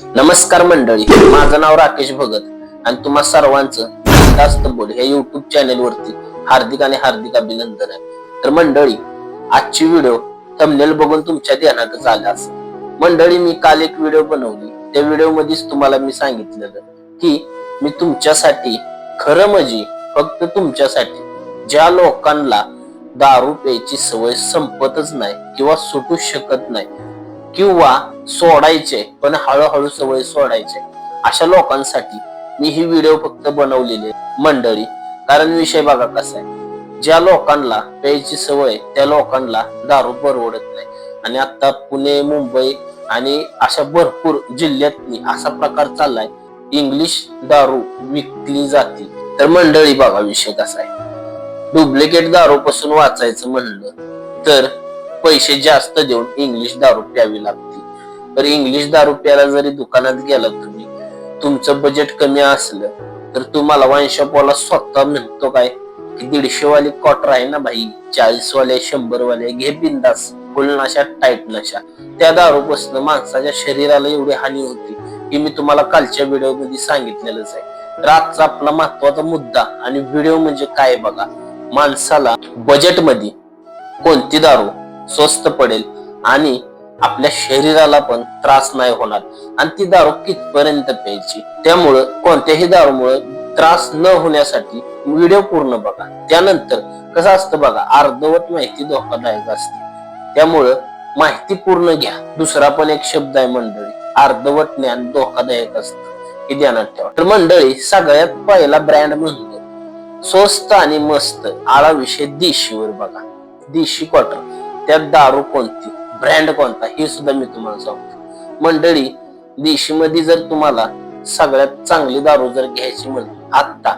नमस्कार मंडळी माझं नाव राकेश भगत आणि तुम्हा सर्वांचं बिनधास्त बोल या युट्यूब चॅनेल वरती हार्दिक आणि हार्दिक अभिनंदन आहे. तर मंडळी आजची व्हिडिओ थंबनेल बघून तुमच्या ध्यानातच आला असेल. मंडळी मी काल एक व्हिडिओ बनवली. त्या व्हिडिओ मध्येच तुम्हाला मी सांगितलेलं की मी तुमच्यासाठी खरं म्हणजे फक्त तुमच्यासाठी ज्या लोकांना दारू प्यायची सवय संपतच नाही किंवा सुटू शकत नाही किंवा सोडायचे पण हळूहळू सवय सोडायचे. अशा लोकांसाठी मी ही व्हिडिओ फक्त बनवलेली मंडळी. कारण विषय बघा कसा आहे. ज्या लोकांना प्यायची सवय त्या लोकांना दारू परवडत नाही. आणि आता पुणे मुंबई आणि अशा भरपूर जिल्ह्यातनी असा प्रकार चाललाय. इंग्लिश दारू विकली जाते. तर मंडळी बघा विषय कसा आहे. डुप्लिकेट दारू पासून वाचायचं म्हणलं तर पैसे जास्त देऊन इंग्लिश दारू प्यावी लागते तर इंग्लिश दारू प्यायला जरी दुकानात गेला तुम्ही तुमचं बजेट कमी असलं तर तुम्हाला वाईन शॉपवाला स्वतः म्हणतो काय की दीडशे वाली क्वार्टर आहे ना भाई चाळीस वाले शंभर वाले घे बिंदास फुल नशा टाईट नशा त्या दारूपासून माणसाच्या शरीराला एवढी हानी होती की मी तुम्हाला कालच्या व्हिडिओमध्ये सांगितलेलंच आहे. तर आजचा आपला महत्त्वाचा मुद्दा आणि व्हिडिओ म्हणजे काय बघा माणसाला बजेटमध्ये कोणती दारू स्वस्त पडेल आणि आपल्या शरीराला पण त्रास नाही होणार. आणि ती दारू कितपर्यंत प्यायची? त्यामुळं कोणत्याही दारूमुळे त्रास न होण्यासाठी व्हिडिओ पूर्ण बघा. त्यानंतर कसं असतं बघा अर्धवट माहिती धोकादायक असते. त्यामुळं माहिती पूर्ण घ्या. दुसरा पण एक शब्द आहे मंडळी अर्धवट ज्ञान धोकादायक असतं. हे ध्यानात ठेवा. तर मंडळी सगळ्यात पहिला ब्रँड म्हणतो स्वस्त आणि मस्त आळा विषय देशीवर बघा. देशी क्वार्टर त्यात दारू कोणती? ब्रँड कोणता? हे सुद्धा मी तुम्हाला सांगतो. मंडळी देशीमध्ये जर तुम्हाला सगळ्यात चांगली दारू जर घ्यायची म्हणली आत्ता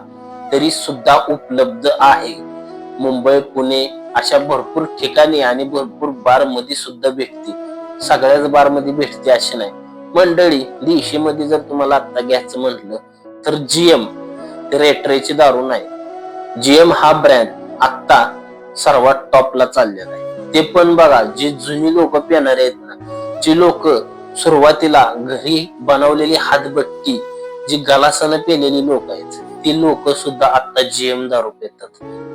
तरी सुद्धा उपलब्ध आहे. मुंबई पुणे अशा भरपूर ठिकाणी आणि भरपूर बारमध्ये सुद्धा भेटते सगळ्याच बारमध्ये भेटते अशी नाही. मंडळी देशी मध्ये जर तुम्हाला आता घ्यायचं म्हटलं तर जीएम रेटरेची दारू नाही. जीएम हा ब्रँड आत्ता सर्वात टॉपला चाललेला आहे. ते पण बघा जे जुनी लोक पिणारे आहेत ना जी लोक सुरुवातीला घरी बनवलेली हातबट्टी जी गलासानं पेलेली लोक आहेत ती लोक सुद्धा आता जीएम दारू पितात.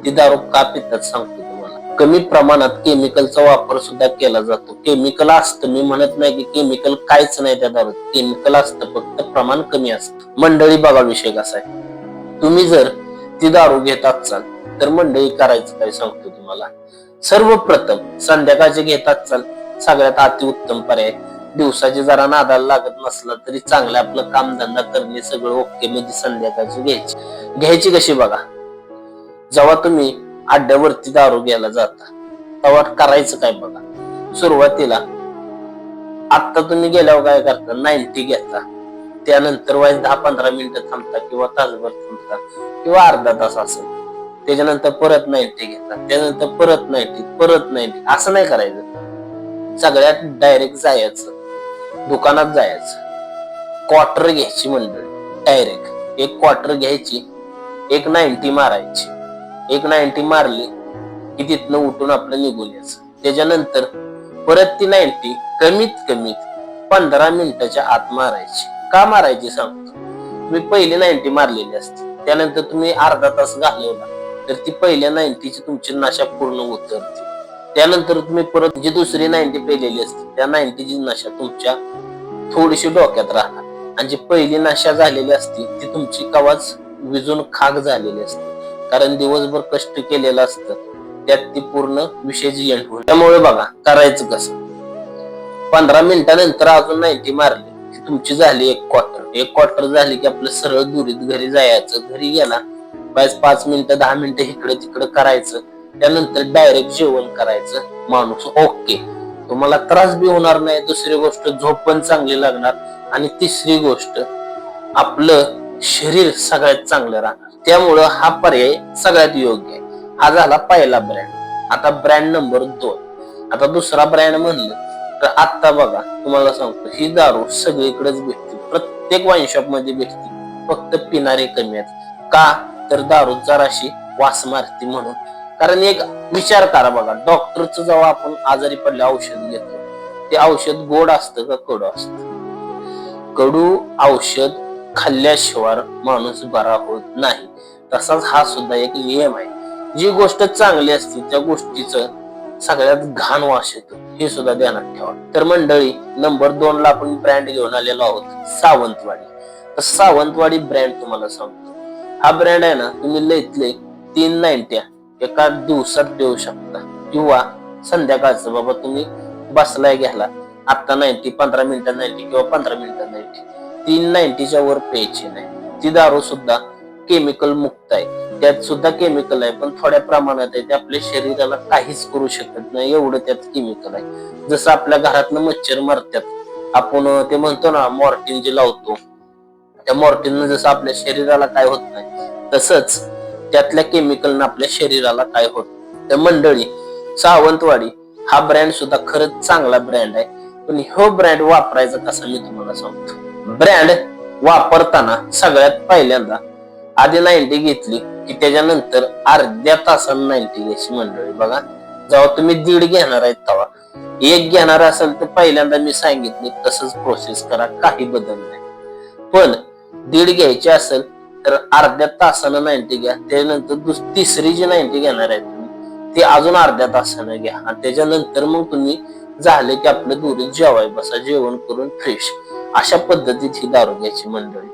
ती दारू का पितात सांगतो तुम्हाला. कमी प्रमाणात केमिकलचा वापर सुद्धा केला जातो. केमिकल असतं मी म्हणत नाही की केमिकल काहीच नाही त्या दारूत. केमिकल असतं फक्त प्रमाण कमी असतं. मंडळी बघा विषय कसा आहे. तुम्ही जर ती दारू घेत असाल तर मंडळी करायचं काय सांगतो तुम्हाला? सर्वप्रथम संध्याकाळचे घेतात चाल. सगळ्यात अतिउत्तम पर्याय. दिवसाची जरा नादाला लागत नसला तरी चांगलं आपलं कामधंदा करणे सगळं ओके मध्ये संध्याकाळची घ्यायची. घ्यायची कशी बघा? जेव्हा तुम्ही अड्ड्यावरती दारू घ्यायला जाता तेव्हा करायचं काय बघा? सुरुवातीला आता तुम्ही गेल्यावर काय करता? नाईन्टी घेता. त्यानंतर वाईस दहा पंधरा मिनिटं थांबता किंवा तासभर थांबता किंवा अर्धा तास असेल त्याच्यानंतर परत नाईट घेतात. त्यानंतर परत नाही ते परत नाही असं नाही करायचं. सगळ्यात डायरेक्ट जायचं. दुकानात जायचं. क्वार्टर घ्यायची मंडळी. डायरेक्ट एक क्वार्टर घ्यायची. एक नाईन्टी मारायची. एक नाईन्टी मारली की तिथनं उठून आपलं निघून यायचं. त्याच्यानंतर परत ती नाईन्टी कमीत कमीत पंधरा मिनिटाच्या आत मारायची. का मारायची सांगतो? तुम्ही पहिली नाईन्टी मारलेली असते. त्यानंतर तुम्ही अर्धा तास घालवला. तर ती पहिल्या नाईन्टीची तुमची नाशा पूर्ण उतरते त्यानंतर तुम्ही परत जी दुसरी नाईन्टी पेलेली असते त्या नाईन्टीची नशा तुमच्या थोडीशी डोक्यात राहणार. आणि जी पहिली नाशा झालेली असते ती तुमची कवाच विजून खाक झालेली असते. कारण दिवसभर कष्ट केलेलं असतं त्यात ती पूर्ण विषयची एंड होईल. त्यामुळे बघा करायचं कसं? पंधरा मिनिटानंतर अजून नाईन्टी मारली की तुमची झाली एक क्वार्टर एक क्वार्टर झाली की आपलं सरळ दुरीत घरी जायचं. घरी गेला बायस पाच मिनिटं दहा मिनिटं इकडे तिकडे करायचं. त्यानंतर डायरेक्ट जेवण करायचं. माणूस ओके. तुम्हाला त्रास बी होणार नाही. दुसरी गोष्ट झोप पण चांगली लागणार. आणि तिसरी गोष्ट आपलं शरीर सगळ्यात चांगलं राहणार. त्यामुळं हा पर्याय सगळ्यात योग्य आहे. हा झाला पहिला ब्रँड आता ब्रँड नंबर दोन. आता दुसरा ब्रँड म्हणलं तर आता बघा तुम्हाला सांगतो ही दारू सगळीकडेच भेटते. प्रत्येक वाईन शॉपमध्ये भेटते. फक्त पिणारे कमी आहेत. का? तर दारू जराशी वास मारते म्हणून. कारण एक विचार करा बघा डॉक्टरचं जेव्हा आपण आजारी पडले औषध घेतो ते औषध गोड असतं का कडू असतं? कडू औषध खाल्ल्याशिवाय माणूस बरा होत नाही. तसाच हा सुद्धा एक नियम आहे. जी गोष्ट चांगली असते त्या गोष्टीचं सगळ्यात घाण वास येतो. हे सुद्धा ध्यानात ठेवा. तर मंडळी नंबर दोन ला आपण ब्रँड घेऊन आलेलो आहोत सावंतवाडी. तर सावंतवाडी ब्रँड तुम्हाला सांगतो. हा ब्रँड आहे ना तुम्ही लईतले तीन नाईन्ट्या एका दिवसात देऊ शकता. किंवा संध्याकाळचं बाबा तुम्ही बसलाय घ्यायला आता नाईन्टी पंधरा मिनिटं नाईन्टी किंवा पंधरा मिनिटं नाईन्टी. तीन नाईन्टीच्या वर प्यायची नाही. ती दारू सुद्धा केमिकल मुक्त आहे. त्यात सुद्धा केमिकल आहे पण थोड्या प्रमाणात आहे ते आपल्या शरीराला काहीच करू शकत नाही एवढं त्यात केमिकल आहे. जसं आपल्या घरातनं मच्छर मरतात. आपण ते म्हणतो ना मॉर्टिन जे लावतो त्या मॉर्टिन जसं आपल्या शरीराला काय होत नाही तसंच त्यातल्या केमिकलनं आपल्या शरीराला काय होत त्या तर मंडळी सावंतवाडी हा ब्रँड सुद्धा खरंच चांगला ब्रँड आहे. पण हो ब्रँड वापरायचा कसा मी तुम्हाला सांगतो. ब्रँड वापरताना सगळ्यात पहिल्यांदा आधी नाईन्टी घेतली की त्याच्यानंतर अर्ध्या तासानं नाईन्टी घ्यायची मंडळी. बघा जेव्हा तुम्ही दीड घेणार आहेत तेव्हा. एक घेणार असेल तर पहिल्यांदा मी सांगितले तसंच प्रोसेस करा काही बदल नाही. पण दीड घ्यायची असेल तर अर्ध्या तासानं नाईन्टी घ्या. त्यानंतर दुस तिसरी जी नाईन्टी घेणार आहे तुम्ही ती अजून अर्ध्या तासानं घ्या. आणि त्याच्यानंतर मग तुम्ही झाले की आपलं दुरीत जेवाय बसा जेवण करून फ्रेश अशा पद्धतीत ही दारू घ्यायची मंडळी.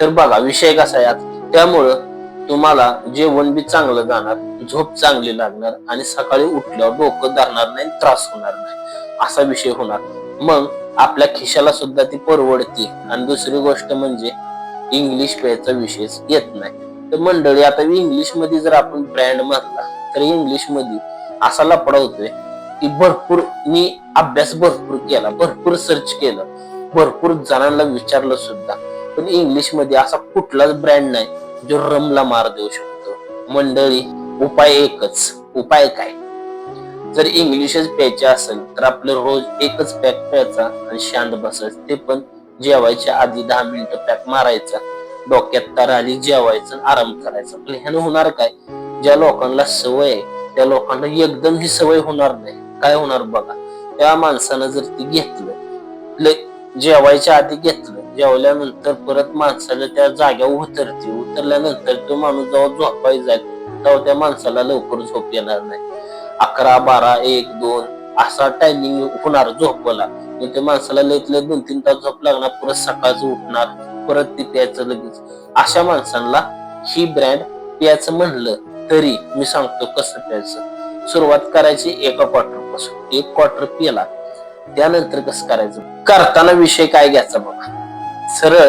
तर बघा विषय कसा आहे आता. त्यामुळं तुम्हाला जेवण बी चांगलं जाणार झोप चांगली लागणार आणि सकाळी उठल्यावर डोकं धरणार नाही त्रास होणार नाही. असा विषय होणार. मग आपल्या खिशाला सुद्धा ती परवडते. आणि दुसरी गोष्ट म्हणजे इंग्लिश प्यायचा विशेष येत नाही. तर मंडळी आता इंग्लिशमध्ये जर आपण ब्रँड मारला तर इंग्लिशमध्ये असा लपडा होतोय की भरपूर मी अभ्यास भरपूर केला भरपूर सर्च केलं भरपूर जणांना विचारलं सुद्धा. पण इंग्लिशमध्ये असा कुठलाच ब्रँड नाही जो रमला मार देऊ शकतो. मंडळी उपाय एकच. उपाय काय? जर इंग्लिशच प्यायचे असेल तर आपलं रोज एकच पॅक प्यायचा आणि शांत बसायचं. ते पण जेवायच्या आधी दहा मिनिटं पॅक मारायचा डोक्यात तर आली जेवायचं आराम करायचा. पण ह्यानं होणार काय? ज्या लोकांना सवय आहे त्या लोकांना एकदम ही सवय होणार नाही. काय होणार बघा? त्या माणसानं जर ती घेतलं जेवायच्या आधी घेतलं जेवल्यानंतर परत माणसाला त्या जाग्या उतरते. उतरल्यानंतर तो माणूस जेव्हा झोपाय जाईल तेव्हा त्या माणसाला लवकर झोप येणार नाही. अकरा बारा एक दोन असा टायमिंग होणार झोपला मग ते माणसाला लयत लय दोन तीन तास झोप लागणार परत सकाळचं उठणार परत ते प्यायचं लगेच. अशा माणसांना ही ब्रँड प्यायचं म्हणलं तरी मी सांगतो कसं प्यायचं. सुरुवात करायची एका क्वार्टरपासून एक क्वार्टर पिला त्यानंतर कसं करायचं? करताना विषय काय घ्यायचा बघा. सरळ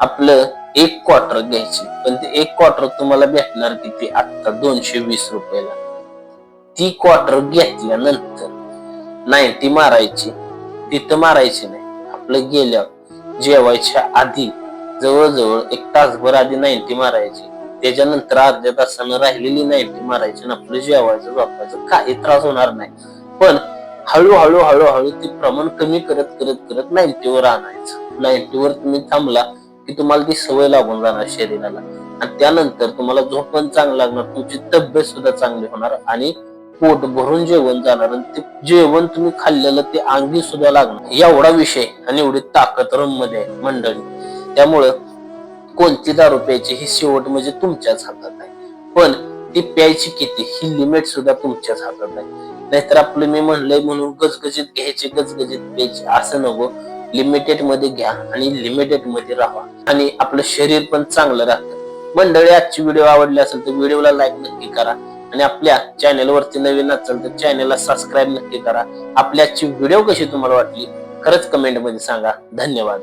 आपलं एक क्वार्टर घ्यायची. पण ते एक क्वार्टर तुम्हाला भेटणार किती? आता दोनशे वीस रुपयाला. ती क्वार्टर घेतल्यानंतर नाईन्टी मारायची. तिथं मारायची नाही. आपलं गेल्यावर जेवायच्या आधी जवळजवळ एक तासभर आधी नाईन्टी मारायची. त्याच्यानंतर अर्ध्या तासानं राहिलेली नाईन्टी मारायची आणि आपलं जेवायचं झोपायचं काही त्रास होणार नाही. पण हळूहळू हळूहळू ते प्रमाण कमी करत करत करत नाईन्टीवर आणायचं. नाईन्टीवर तुम्ही थांबला की तुम्हाला ती सवय लागून जाणार शरीराला. आणि त्यानंतर तुम्हाला झोप पण चांगलं लागणार तुमची तब्येत सुद्धा चांगली होणार आणि पोट भरून जेवण जाणार आणि ते जेवण तुम्ही खाल्लेलं ते अंगी सुद्धा लागणार. एवढा विषय आणि एवढी ताकद रममध्ये मंडळी. त्यामुळं कोणती दारू प्यायची ही शेवट म्हणजे तुमच्याच हातात आहे. पण ती प्यायची किती ही लिमिट सुद्धा तुमच्याच हातात आहे. नाहीतर आपलं मी म्हणलंय म्हणून गजगजीत घ्यायचे गजगजीत प्यायचे असं नको. लिमिटेडमध्ये घ्या आणि लिमिटेडमध्ये राहा. आणि आपलं शरीर पण चांगलं राहतं. मंडळी आजची व्हिडिओ आवडली असेल तर व्हिडिओला लाईक नक्की करा. आणि आपल्या चॅनेलवरती नवीन असेल तर चॅनेलला सबस्क्राईब नक्की करा. आपल्याची व्हिडिओ कशी तुम्हाला वाटली? खरंच कमेंटमध्ये सांगा. धन्यवाद.